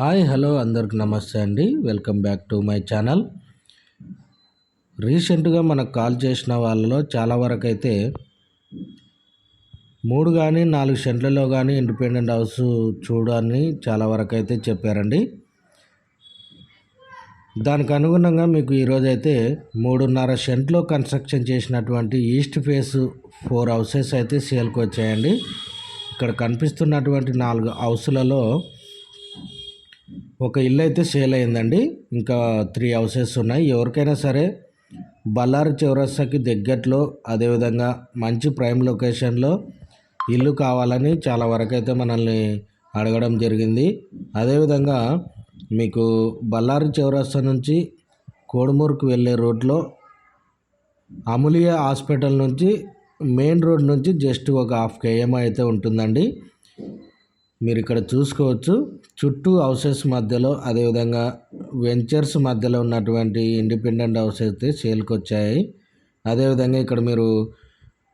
Hi hello అందరికి నమస్తే అండి. Welcome back to my channel. రీసెంట్గా మనకు కాల్ చేసిన వాళ్ళలో చాలా వరకు అయితే మూడు కానీ నాలుగు సెంట్లలో కానీ ఇండిపెండెంట్ హౌస్ చూడని చాలా వరకు అయితే చెప్పారండి. దానికి అనుగుణంగా మీకు ఈరోజు అయితే మూడున్నర సెంట్లో కన్స్ట్రక్షన్ చేసినటువంటి ఈస్ట్ ఫేస్ ఫోర్ హౌసెస్ అయితే సేల్కి వచ్చాయండి ఇక్కడ కనిపిస్తున్నటువంటి నాలుగు హౌస్లలో ఒక ఇల్లు అయితే సేల్ అయిందండి ఇంకా త్రీ హౌసెస్ ఉన్నాయి. ఎవరికైనా సరే బళ్ళారి చౌరస్తాకి దగ్గరలో అదేవిధంగా మంచి ప్రైమ్ లొకేషన్లో ఇల్లు కావాలని చాలా వరకు అయితే మనల్ని అడగడం జరిగింది. అదేవిధంగా మీకు బళ్ళారి చౌరస్తా నుంచి కోడుమూరుకు వెళ్ళే రోడ్లో అమూలియా హాస్పిటల్ నుంచి మెయిన్ రోడ్ నుంచి జస్ట్ ఒక హాఫ్ కేఎం అయితే ఉంటుందండి. మీరు ఇక్కడ చూసుకోవచ్చు. చుట్టూ హౌసెస్ మధ్యలో అదేవిధంగా వెంచర్స్ మధ్యలో ఉన్నటువంటి ఇండిపెండెంట్ హౌసెస్ అయితే సేల్కి వచ్చాయి అదేవిధంగా ఇక్కడ మీరు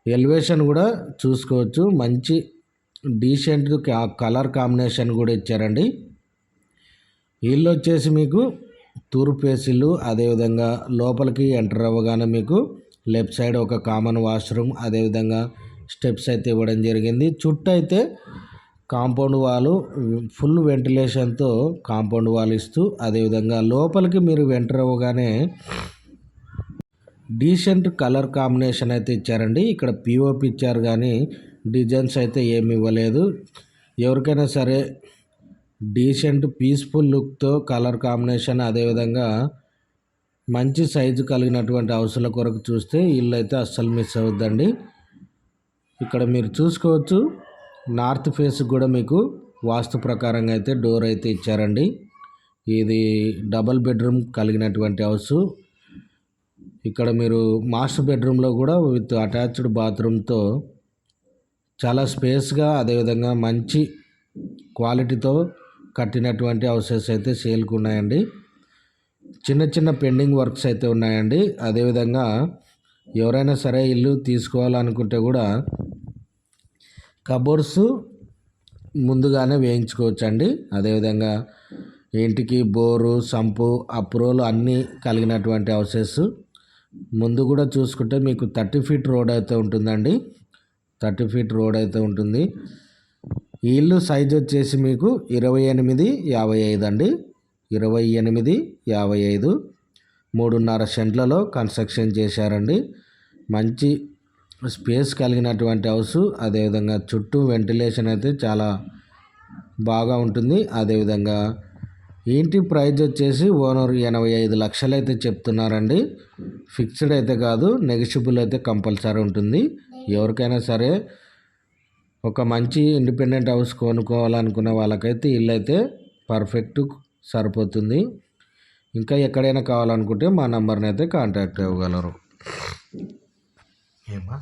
ఎలివేషన్ కూడా చూసుకోవచ్చు. మంచి డీసెంట్ కలర్ కాంబినేషన్ కూడా ఇచ్చారండి. ఇల్లు వచ్చేసి మీకు తూర్పు ఏసీలు అదేవిధంగా లోపలికి ఎంటర్ అవ్వగానే మీకు లెఫ్ట్ సైడ్ ఒక కామన్ వాష్రూమ్ అదేవిధంగా స్టెప్స్ అయితే ఇవ్వడం జరిగింది. చుట్టూ అయితే కాంపౌండ్ వాళ్ళు ఫుల్ వెంటిలేషన్తో కాంపౌండ్ వాల్ ఇస్తూ అదేవిధంగా లోపలికి మీరు ఎంటర్ అవ్వగానే డీసెంట్ కలర్ కాంబినేషన్ అయితే ఇచ్చారండి. ఇక్కడ పిఓపి ఇచ్చారు కానీ డిజైన్స్ అయితే ఏమి ఇవ్వలేదు. ఎవరికైనా సరే డీసెంట్ పీస్ఫుల్ లుక్తో కలర్ కాంబినేషన్ అదేవిధంగా మంచి సైజు కలిగినటువంటి అవసరాల కొరకు చూస్తే ఇల్లు అయితే అస్సలు మిస్ అవుద్దండి ఇక్కడ మీరు చూసుకోవచ్చు. నార్త్ ఫేస్ కూడా మీకు వాస్తు ప్రకారంగా అయితే డోర్ అయితే ఇచ్చారండి. ఇది డబల్ బెడ్రూమ్ కలిగినటువంటి హౌస్. ఇక్కడ మీరు మాస్టర్ బెడ్రూమ్లో కూడా విత్ అటాచ్డ్ బాత్రూమ్తో చాలా స్పేస్గా అదేవిధంగా మంచి క్వాలిటీతో కట్టినటువంటి హౌసెస్ అయితే సేల్కి ఉన్నాయండి. చిన్న చిన్న పెండింగ్ వర్క్స్ అయితే ఉన్నాయండి. అదేవిధంగా ఎవరైనా సరే ఇల్లు తీసుకోవాలనుకుంటే కూడా కబోర్డ్స్ ముందుగానే వేయించుకోవచ్చు అండి అదేవిధంగా ఇంటికి బోరు సంపు అప్రోలు అన్నీ కలిగినటువంటి హౌసెస్. ముందు కూడా చూసుకుంటే మీకు థర్టీ ఫీట్ రోడ్ అయితే ఉంటుందండి. థర్టీ ఫీట్ రోడ్ అయితే ఉంటుంది. ఈ ఇల్లు సైజ్ వచ్చేసి మీకు ఇరవై ఎనిమిది యాభై ఐదు అండి. ఇరవై ఎనిమిది యాభై ఐదు. మూడున్నర సెంట్లలో కన్స్ట్రక్షన్ చేశారండి. మంచి స్పేస్ కలిగినటువంటి హౌస్ అదేవిధంగా చుట్టూ వెంటిలేషన్ అయితే చాలా బాగా ఉంటుంది. అదేవిధంగా ఇంటి ప్రైజ్ వచ్చేసి ఓనర్ ఎనభై ఐదు లక్షలు అయితే చెప్తున్నారండి. ఫిక్స్డ్ అయితే కాదు నెగిషిబుల్ అయితే కంపల్సరీ ఉంటుంది. ఎవరికైనా సరే ఒక మంచి ఇండిపెండెంట్ హౌస్ కొనుక్కోవాలనుకున్న వాళ్ళకైతే ఇల్లు అయితే పర్ఫెక్ట్ సరిపోతుంది. ఇంకా ఎక్కడైనా కావాలనుకుంటే మా నెంబర్ని అయితే కాంటాక్ట్ అవ్వగలరు. ఏమా